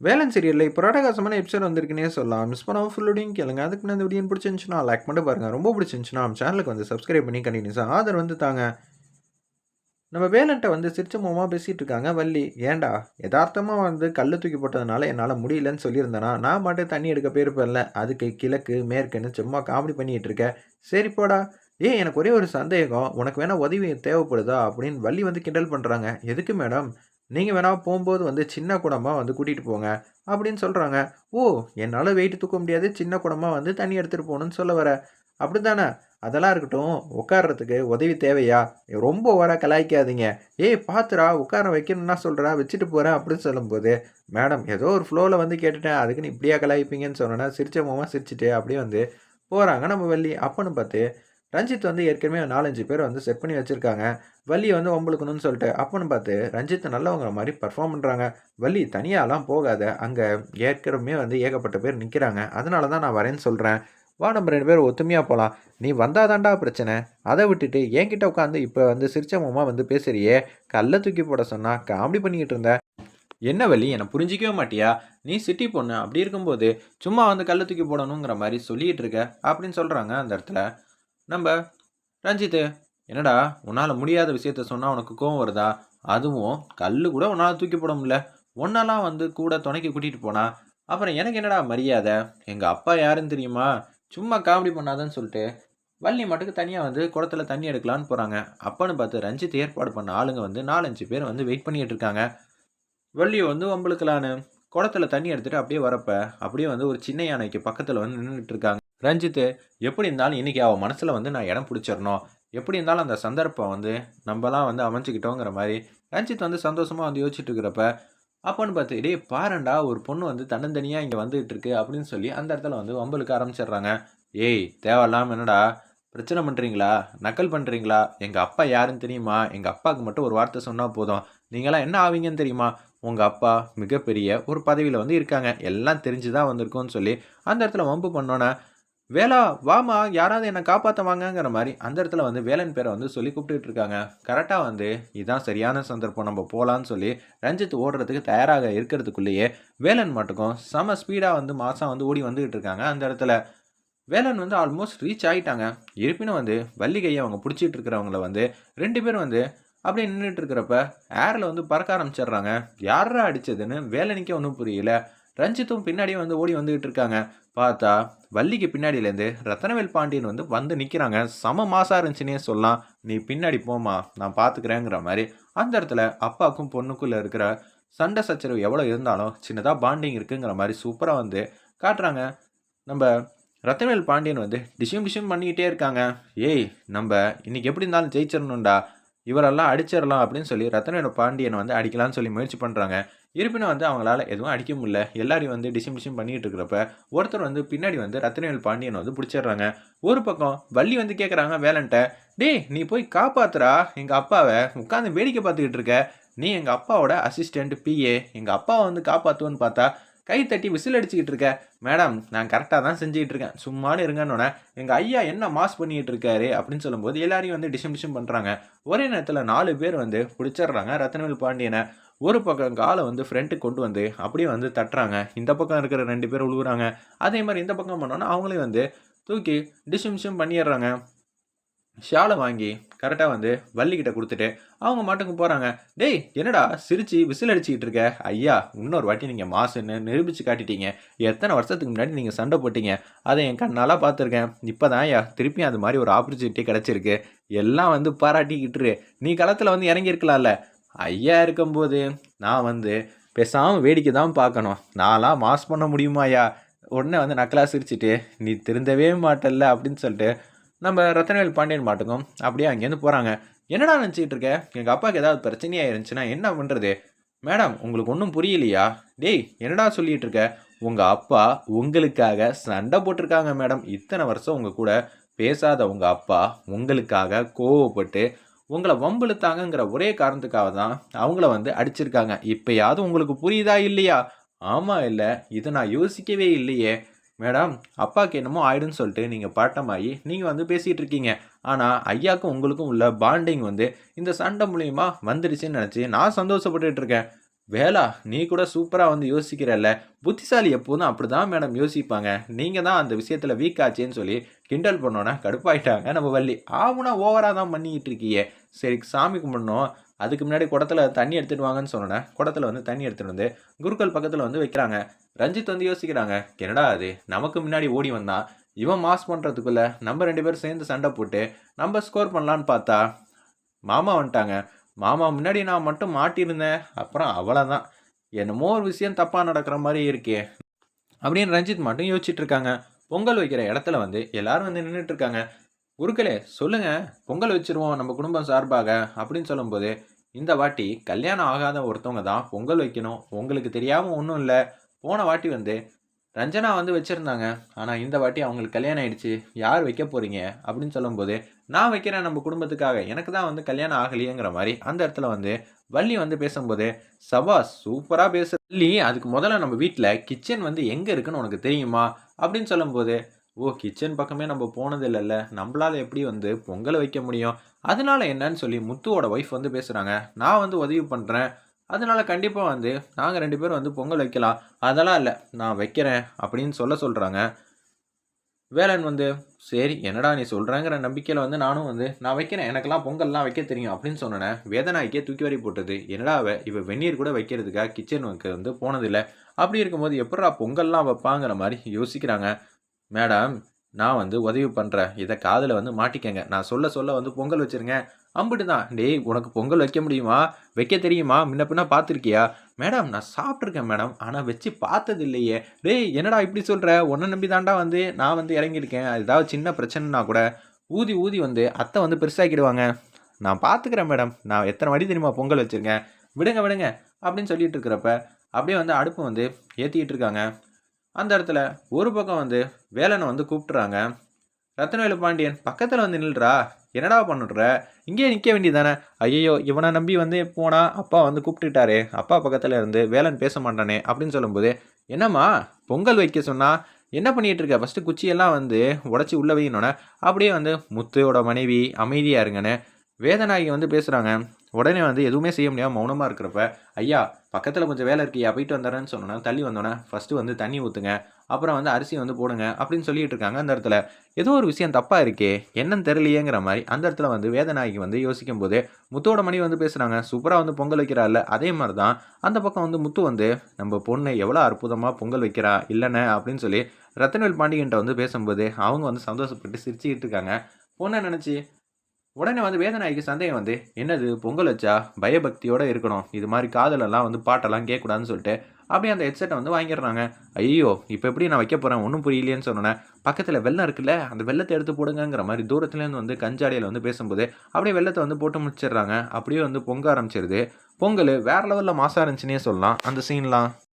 வேலன் சீரியலில் இப்போ ரடகாசமான எபிசோட் வந்திருக்குன்னே சொல்லலாம். மிஸ் பண்ணாமல் ஃபுல்லோடையும் கேளுங்க. அதுக்கு நான் இந்த வீடியோ பிடிச்சிருந்துச்சுன்னா லைக் பண்ணி பாருங்கள் ரொம்ப பிடிச்சிருந்துச்சுன்னா நம்ம சேனலுக்கு வந்து சப்ஸ்கிரைப் பண்ணி கண்டினியூஸாக ஆதர் வந்து தாங்க. நம்ம வேலன்ட்ட வந்து சிரிச்ச முகமாக பேசிகிட்டு இருக்காங்க வள்ளி. ஏன்டா? யதார்த்தமாக வந்து கல் தூக்கி போட்டதுனால என்னால் முடியலன்னு சொல்லியிருந்தேனா நான் மட்டும் தண்ணி எடுக்க போயிருப்பேன்ல. அதுக்கு கிழக்கு மேற்குன்னு சும்மா காமெடி பண்ணிகிட்டு இருக்கேன் சரி போடா. ஏய் எனக்கு ஒரே ஒரு சந்தேகம். உனக்கு வேணால் உதவி தேவைப்படுதா? அப்படின்னு வள்ளி வந்து கிண்டல் பண்ணுறாங்க எதுக்கு மேடம் நீங்கள் வேணால் போகும்போது வந்து சின்ன குடமாக வந்து கூட்டிகிட்டு போங்க அப்படின்னு சொல்கிறாங்க ஓ என்னால் வெயிட் தூக்க முடியாது சின்ன குடமாக வந்து தண்ணி எடுத்துகிட்டு போகணும்னு சொல்ல வர. அப்படி தானே அதெல்லாம் இருக்கட்டும் உட்கார்றதுக்கு உதவி தேவையா? ரொம்ப வர கலாய்க்காதீங்க. ஏய் பார்த்துடா உட்கார வைக்கணும்னா சொல்கிறா வச்சுட்டு போகிறேன் அப்படின்னு சொல்லும்போது மேடம் ஏதோ ஒரு ஃப்ளோவில் வந்து கேட்டுட்டேன். அதுக்குன்னு இப்படியா கலாய்ப்பீங்கன்னு சொன்னேன்னா சிரிச்ச முகமாக சிரிச்சுட்டு அப்படியே வந்து போகிறாங்க நம்ம வள்ளி. அப்பன்னு பார்த்து ரஞ்சித் வந்து ஏற்கனவே நாலஞ்சு பேர் வந்து செட் பண்ணி வச்சுருக்காங்க. வள்ளி வந்து ஒம்பளுக்கணும்னு சொல்லிட்டு அப்போன்னு பார்த்து ரஞ்சித் நல்லவங்கிற மாதிரி பர்ஃபார்ம் பண்ணுறாங்க வள்ளி தனியாலாம் போகாத அங்கே ஏற்கனவே வந்து ஏகப்பட்ட பேர் நிற்கிறாங்க அதனால தான் நான் வரேன்னு சொல்கிறேன் வா நம்ம ரெண்டு பேரும் ஒத்துமையாக போகலாம் நீ வந்தாதாண்டா பிரச்சனை. அதை விட்டுட்டு என்கிட்ட உட்காந்து இப்போ வந்து சிரிச்சமுமா வந்து பேசுறியே. கல்லை தூக்கி போட சொன்னா காமெடி பண்ணிக்கிட்டு இருந்த. என்ன வழி என்னை புரிஞ்சிக்கவே மாட்டியா? நீ சிட்டி பொண்ணு அப்படி இருக்கும்போது சும்மா வந்து கல்லை தூக்கி போடணுங்கிற மாதிரி சொல்லிகிட்டு இருக்க அப்படின்னு சொல்கிறாங்க அந்த இடத்துல. நம்ம ரஞ்சித்து என்னடா உன்னால் முடியாத விஷயத்த சொன்னால் உனக்கு கோவம் வருதா? அதுவும் கல் கூட உன்னால் தூக்கி போட முடியல. ஒன்னெல்லாம் வந்து கூட துணைக்கு கூட்டிகிட்டு போனா அப்புறம் எனக்கு என்னடா மரியாதை? எங்கள் அப்பா யாருன்னு தெரியுமா? சும்மா காமெடி பண்ணாதன்னு சொல்லிட்டு வள்ளி மட்டுக்கு தனியாக வந்து குளத்துல தண்ணி எடுக்கலான்னு போகிறாங்க அப்பன்னு பார்த்து ரஞ்சித் ஏற்பாடு பண்ண ஆளுங்க வந்து நாலஞ்சு பேர் வந்து வெயிட் பண்ணிகிட்டு இருக்காங்க. வள்ளியை வந்து வம்பளுக்கலான்னு குளத்துல தண்ணி எடுத்துகிட்டு அப்படியே வரப்ப அப்படியே வந்து ஒரு சின்ன யானைக்கு பக்கத்தில் வந்து நின்றுட்டு இருக்காங்க. ரஞ்சித்து எப்படி இருந்தாலும் இன்றைக்கி அவன் மனசில் வந்து நான் இடம் பிடிச்சிடணும் எப்படி இருந்தாலும் அந்த சந்தர்ப்பம் வந்து நம்மலாம் வந்து அமைச்சுக்கிட்டோங்கிற மாதிரி. ரஞ்சித் வந்து சந்தோஷமாக வந்து யோசிச்சுட்டு இருக்கிறப்ப அப்போன்னு பார்த்து டேய் பாருண்டா ஒரு பொண்ணு வந்து தன்னந்தனியாக இங்கே வந்துகிட்டு இருக்கு. அப்படின்னு சொல்லி அந்த இடத்துல வந்து வம்பலுக்கு ஆரம்பிச்சிடுறாங்க. ஏய் தேவையில்லாமல் என்னடா? பிரச்சனை பண்ணுறீங்களா நக்கல் பண்ணுறீங்களா எங்கள் அப்பா யாருன்னு தெரியுமா? எங்கள் அப்பாவுக்கு மட்டும் ஒரு வார்த்தை சொன்னால் போதும். நீங்களாம் என்ன ஆவீங்கன்னு தெரியுமா? உங்கள் அப்பா மிகப்பெரிய ஒரு பதவியில் வந்து இருக்காங்க. எல்லாம் தெரிஞ்சு தான் வந்திருக்கோன்னு சொல்லி அந்த இடத்துல வம்பு பண்ணோன்னே வேலா வாமா யாராவது என்னை காப்பாற்ற வாங்கங்கிற மாதிரி அந்த இடத்துல வந்து வேலன் பேரை வந்து சொல்லி கூப்பிட்டுட்டு இருக்காங்க. கரெக்டாக வந்து இதுதான் சரியான சந்தர்ப்பம் நம்ம போகலான்னு சொல்லி ரஞ்சித் ஓடுறதுக்கு தயாராக இருக்கிறதுக்குள்ளேயே வேலன் மட்டுக்கும் செம ஸ்பீடாக வந்து மாதம் வந்து ஓடி வந்துகிட்டு இருக்காங்க அந்த இடத்துல. வேலன் வந்து ஆல்மோஸ்ட் ரீச் ஆகிட்டாங்க இருப்பினும் வந்து வள்ளிகையை அவங்க பிடிச்சிட்டு இருக்கிறவங்கள வந்து ரெண்டு பேரும் வந்து அப்படியே நின்றுட்டு இருக்கிறப்ப ஏரில் வந்து பறக்க ஆரம்பிச்சிடுறாங்க. யாரா அடித்ததுன்னு வேலனுக்கே ஒன்றும் புரியல. ரஞ்சித்தும் பின்னாடியே வந்து ஓடி வந்துகிட்டு இருக்காங்க பார்த்தா வள்ளிக்கு பின்னாடியிலேருந்து ரத்தனவேல் பாண்டியன் வந்து வந்து நிற்கிறாங்க சம மாசாக இருந்துச்சுன்னே சொல்லலாம். நீ பின்னாடி போமா நான் பார்த்துக்கிறேங்கிற மாதிரி. அந்த இடத்துல அப்பாவுக்கும் பொண்ணுக்குள்ளே இருக்கிற சண்டை சச்சரவு எவ்வளோ இருந்தாலும் சின்னதாக பாண்டிங் இருக்குங்கிற மாதிரி சூப்பராக வந்து காட்டுறாங்க. நம்ம ரத்தனவேல் பாண்டியன் வந்து டிஷ்யூம் டிஷ்யூம் பண்ணிக்கிட்டே இருக்காங்க. ஏய் நம்ம இன்னைக்கு எப்படி இருந்தாலும் ஜெயிச்சிடணும்டா. இவரெல்லாம் அடிச்சிடலாம் அப்படின்னு சொல்லி ரத்தனவேல் பாண்டியனை வந்து அடிக்கலாம்னு சொல்லி முயற்சி பண்ணுறாங்க இருப்பினும் வந்து அவங்களால எதுவும் அடிக்க முடியல. எல்லாரையும் வந்து டிசிம் டிசிம் பண்ணிட்டு இருக்கிறப்ப ஒருத்தர் வந்து பின்னாடி வந்து ரத்தனவேல் பாண்டியன் வந்து பிடிச்சிடுறாங்க. ஒரு பக்கம் வள்ளி வந்து கேட்குறாங்க வேலன்ட்ட டேய் நீ போய் காப்பாத்துறா எங்கள் அப்பாவை உட்காந்து வேடிக்கை பார்த்துக்கிட்டு இருக்க. நீ எங்கள் அப்பாவோட அசிஸ்டண்ட் பிஏ எங்கள் அப்பாவை வந்து காப்பாற்றுவேன்னு பார்த்தா கை தட்டி விசில் அடிச்சுக்கிட்டு இருக்க. மேடம் நான் கரெக்டாக தான் செஞ்சுக்கிட்டு இருக்கேன். சும்மானு இருங்கன்னொன்னே எங்கள் ஐயா என்ன மாஸ் பண்ணிகிட்டு இருக்காரு? அப்படின்னு சொல்லும்போது எல்லாரையும் வந்து டிஷம் டிஷம் பண்ணுறாங்க ஒரே நேரத்தில் நாலு பேர் வந்து பிடிச்சிடுறாங்க ரத்தனவேல் பாண்டியனை. ஒரு பக்கம் காலை வந்து ஃப்ரண்ட்டுக்கு கொண்டு வந்து அப்படியே வந்து தட்டுறாங்க. இந்த பக்கம் இருக்கிற ரெண்டு பேர் உழுவுறாங்க. அதே மாதிரி இந்த பக்கம் பண்ணோன்னா அவங்களையும் வந்து தூக்கி டிஷம் டிஷம் பண்ணிடுறாங்க. ஷாலை வாங்கி கரெக்டாக வந்து வள்ளிக்கிட்ட கொடுத்துட்டு அவங்க மாட்டுக்கு போகிறாங்க டேய் என்னடா சிரிச்சு விசில் அடிச்சுக்கிட்டு இருக்க? ஐயா இன்னொரு வாட்டி நீங்கள் மாசுன்னு நிரூபித்து காட்டிட்டீங்க. எத்தனை வருஷத்துக்கு முன்னாடி நீங்கள் சண்டை போட்டீங்க? அதை என் கண்ணால் பார்த்துருக்கேன். இப்போ தான் ஐயா திருப்பியும் அது மாதிரி ஒரு ஆப்பர்ச்சுனிட்டி கிடச்சிருக்கு. எல்லாம் வந்து பாராட்டிக்கிட்டு நீ களத்தில் வந்து இறங்கியிருக்கலாம்ல ஐயா இருக்கும்போது நான் வந்து பேசாமல் வேடிக்கை தான் பார்க்கணும். நான்லாம் மாஸ் பண்ண முடியுமாயா உடனே வந்து நக்கலாக சிரிச்சிட்டு நீ திருந்தவே மாட்டல்ல அப்படின்னு சொல்லிட்டு நம்ம ரத்தனவேல் பாண்டியன் மாட்டுக்கும் அப்படியே அங்கேருந்து போகிறாங்க என்னடா நினச்சிக்கிட்டு இருக்க? எங்கள் அப்பாவுக்கு ஏதாவது பிரச்சனையாக இருந்துச்சுன்னா என்ன பண்ணுறது மேடம் உங்களுக்கு ஒன்றும் புரியலையா? டேய் என்னடா சொல்லிகிட்டு இருக்க? உங்கள் அப்பா உங்களுக்காக சண்டை போட்டிருக்காங்க மேடம். இத்தனை வருஷம் உங்கள் கூட பேசாத உங்கள் அப்பா உங்களுக்காக கோவப்பட்டு உங்களை வம்புழுத்தாங்கங்கிற ஒரே காரணத்துக்காக தான் அவங்கள வந்து அடிச்சிருக்காங்க. இப்போயாவது உங்களுக்கு புரியுதா இல்லையா? ஆமாம் இல்லை இதை நான் யோசிக்கவே இல்லையே. மேடம் அப்பாவுக்கு என்னமோ ஆயிடுன்னு சொல்லிட்டு நீங்கள் பாட்டமாகி நீங்கள் வந்து பேசிகிட்டு இருக்கீங்க. ஆனால் ஐயாவுக்கும் உங்களுக்கும் உள்ள பாண்டிங் வந்து இந்த சண்டை மூலியமாக வந்துடுச்சுன்னு நினச்சி நான் சந்தோஷப்பட்டுட்டு இருக்கேன். வேலா நீ கூட சூப்பராக வந்து யோசிக்கிறல்ல. புத்திசாலி எப்போதும் அப்படி தான் மேடம் யோசிப்பாங்க. நீங்கள் தான் அந்த விஷயத்தில் வீக் ஆச்சேன்னு சொல்லி கிண்டல் பண்ணோன்னா கடுப்பாயிட்டாங்க நம்ம வள்ளி. ஆமுனா ஓவராக தான் பண்ணிக்கிட்டு இருக்கியே. சரி சாமி கும்பிடணும். அதுக்கு முன்னாடி குடத்துல தண்ணி எடுத்துட்டு வாங்கன்னு சொன்னேன் குடத்துல வந்து தண்ணி எடுத்துட்டு வந்து குருக்கள் பக்கத்தில் வந்து வைக்கிறாங்க. ரஞ்சித் வந்து யோசிக்கிறாங்க என்னடா அது நமக்கு முன்னாடி ஓடி வந்தான். இவன் மாஸ் பண்ணுறதுக்குள்ளே நம்ம ரெண்டு பேரும் சேர்ந்து சண்டை போட்டு நம்ம ஸ்கோர் பண்ணலான்னு பார்த்தா மாமா வந்துட்டாங்க. மாமா முன்னாடி நான் மட்டும் மாட்டியிருந்தேன். அப்புறம் அவ்வளோதான் என்னமோ ஒரு விஷயம் தப்பாக நடக்கிற மாதிரி இருக்கே. அப்படின்னு ரஞ்சித் மட்டும் யோசிச்சுட்டு இருக்காங்க. பொங்கல் வைக்கிற இடத்துல வந்து எல்லாரும் வந்து நின்றுட்டு இருக்காங்க. குருக்களே சொல்லுங்க. பொங்கல் வச்சிருவோம் நம்ம குடும்பம் சார்பாக அப்படின்னு சொல்லும்போது இந்த வாட்டி கல்யாணம் ஆகாத ஒருத்தவங்க தான் பொங்கல் வைக்கணும். உங்களுக்கு தெரியாமல் ஒன்றும் இல்லை. போன வாட்டி வந்து ரஞ்சனா வந்து வச்சுருந்தாங்க. ஆனால் இந்த வாட்டி அவங்களுக்கு கல்யாணம் ஆயிடுச்சு. யார் வைக்க போகிறீங்க அப்படின்னு சொல்லும்போது நான் வைக்கிறேன் நம்ம குடும்பத்துக்காக. எனக்கு தான் வந்து கல்யாணம் ஆகலையேங்கிற மாதிரி அந்த இடத்துல வந்து வள்ளி வந்து பேசும்போது சபாஸ் சூப்பராக பேச. வள்ளி அதுக்கு முதல்ல நம்ம வீட்டில் கிச்சன் வந்து எங்கே இருக்குன்னு உனக்கு தெரியுமா? அப்படின்னு சொல்லும்போது ஓ கிச்சன் பக்கமே நம்ம போனது இல்லைல்ல. நம்மளால் எப்படி வந்து பொங்கல் வைக்க முடியும்? அதனால என்னன்னு சொல்லி முத்துவோட ஒய்ஃப் வந்து பேசுகிறாங்க நான் வந்து உதவி பண்ணுறேன் அதனால கண்டிப்பாக வந்து நாங்கள் ரெண்டு பேரும் வந்து பொங்கல் வைக்கலாம். அதெல்லாம் இல்லை. நான் வைக்கிறேன் அப்படின்னு சொல்ல சொல்கிறாங்க வேலன் வந்து சரி என்னடா நீ சொல்கிறேங்கிற நம்பிக்கையில் வந்து நானும் வந்து நான் வைக்கிறேன். எனக்கெல்லாம் பொங்கல்லாம் வைக்க தெரியும் அப்படின்னு சொன்னேன் வேதனாய்க்கே தூக்கி வரி போட்டது. என்னடா அவ இவ வெந்நீர் கூட வைக்கிறதுக்காக கிச்சனுக்கு வந்து போனதில்லை. அப்படி இருக்கும்போது எப்படா பொங்கல்லாம் வைப்பாங்கிற மாதிரி யோசிக்கிறாங்க. மேடம் நான் வந்து உதவி பண்ணுறேன் இதை காதில் வந்து மாட்டிக்கங்க. நான் சொல்ல சொல்ல வந்து பொங்கல் வச்சுருங்க. அம்பிட்டு தான் டேய் உனக்கு பொங்கல் வைக்க முடியுமா? வைக்க தெரியுமா? முன்ன பின்ன பார்த்துருக்கியா மேடம் நான் சாப்பிட்ருக்கேன் மேடம். ஆனால் வச்சு பார்த்தது இல்லையே டேய் என்னடா இப்படி சொல்கிற உன்னை நம்பி தாண்டா வந்து நான் வந்து இறங்கியிருக்கேன். ஏதாவது சின்ன பிரச்சனைனா கூட ஊதி ஊதி வந்து அத்தை வந்து பெருசாக்கிடுவாங்க. நான் பார்த்துக்கிறேன் மேடம். நான் எத்தனை வாட்டி தெரியுமா பொங்கல் வச்சுருக்கேன்? விடுங்க விடுங்க. அப்படின்னு சொல்லிட்டு இருக்கிறப்ப அப்படியே வந்து அடுப்பு வந்து ஏற்றிக்கிட்டு இருக்காங்க. அந்த இடத்துல ஒரு பக்கம் வந்து வேலனை வந்து கூப்பிட்றாங்க ரத்னவேலு பாண்டியன் பக்கத்தில் வந்து நில்றா? என்னடா பண்ணுற? இங்கேயே நிற்க வேண்டியதானே ஐயோ இவனை நம்பி வந்து போனா அப்பா வந்து கூப்பிட்டுட்டாரே. அப்பா பக்கத்தில் இருந்து வேலன் பேச மாட்டானே அப்படின்னு சொல்லும்போது என்னம்மா? பொங்கல் வைக்க சொன்னால் என்ன பண்ணிகிட்டு இருக்க? ஃபஸ்ட்டு குச்சியெல்லாம் வந்து உடச்சி உள்ள வைக்கணுன்னே அப்படியே வந்து முத்துவோட மனைவி அமைதியாக இருங்கன்னு வேதநாயகி வந்து பேசுகிறாங்க உடனே வந்து எதுவுமே செய்ய முடியாமல் மௌனமாக இருக்கிறப்ப ஐயா பக்கத்தில் கொஞ்சம் வேலை இருக்கியா? போயிட்டு வந்துடுறேன்னு சொன்னோன்னா தள்ளி வந்தோன்னே ஃபஸ்ட்டு வந்து தண்ணி ஊற்றுங்க அப்புறம் வந்து அரிசி வந்து போடுங்க அப்படின்னு சொல்லிட்டு இருக்காங்க அந்த இடத்துல. ஏதோ ஒரு விஷயம் தப்பாக இருக்கே என்னன்னு தெரியலையேங்கிற மாதிரி அந்த இடத்துல வந்து வேதநாயகி வந்து யோசிக்கும் போது முத்தோட மணி வந்து பேசுகிறாங்க சூப்பராக வந்து பொங்கல் வைக்கிறாள்ல அதே மாதிரி தான் அந்த பக்கம் வந்து முத்து வந்து நம்ம பொண்ணு எவ்வளோ அற்புதமாக பொங்கல் வைக்கிறா? இல்லைண்ணே அப்படின்னு சொல்லி ரத்தனவேல் பாண்டியன்ட்ட வந்து பேசும்போது அவங்க வந்து சந்தோஷப்பட்டு சிரிச்சுக்கிட்டு இருக்காங்க. பொண்ணை நினச்சி உடனே வந்து வேதநாயகி சந்தேகம் வந்து என்னது பொங்கல் வச்சா பயபக்தியோட இருக்கணும்? இது மாதிரி காதலெல்லாம் வந்து பாட்டெல்லாம் கேட்கக்கூடாதுன்னு சொல்லிட்டு அப்படியே அந்த ஹெட்செட்டை வந்து வாங்கிடுறாங்க. ஐயோ இப்போ எப்படி நான் வைக்க போகிறேன் ஒன்றும் புரியலையேன்னு சொன்னேன் பக்கத்தில் வெள்ளம் இருக்குல்ல அந்த வெள்ளத்தை எடுத்து போடுங்கங்கிற மாதிரி தூரத்துலேருந்து வந்து கஞ்சாடியில் வந்து பேசும்போது அப்படியே வெள்ளத்தை வந்து போட்டு முடிச்சிடுறாங்க. அப்படியே வந்து பொங்க ஆரம்பிச்சிருது. பொங்கல் வேற லெவலில் மாசா இருந்துச்சுன்னே சொல்லலாம். அந்த சீன்லாம்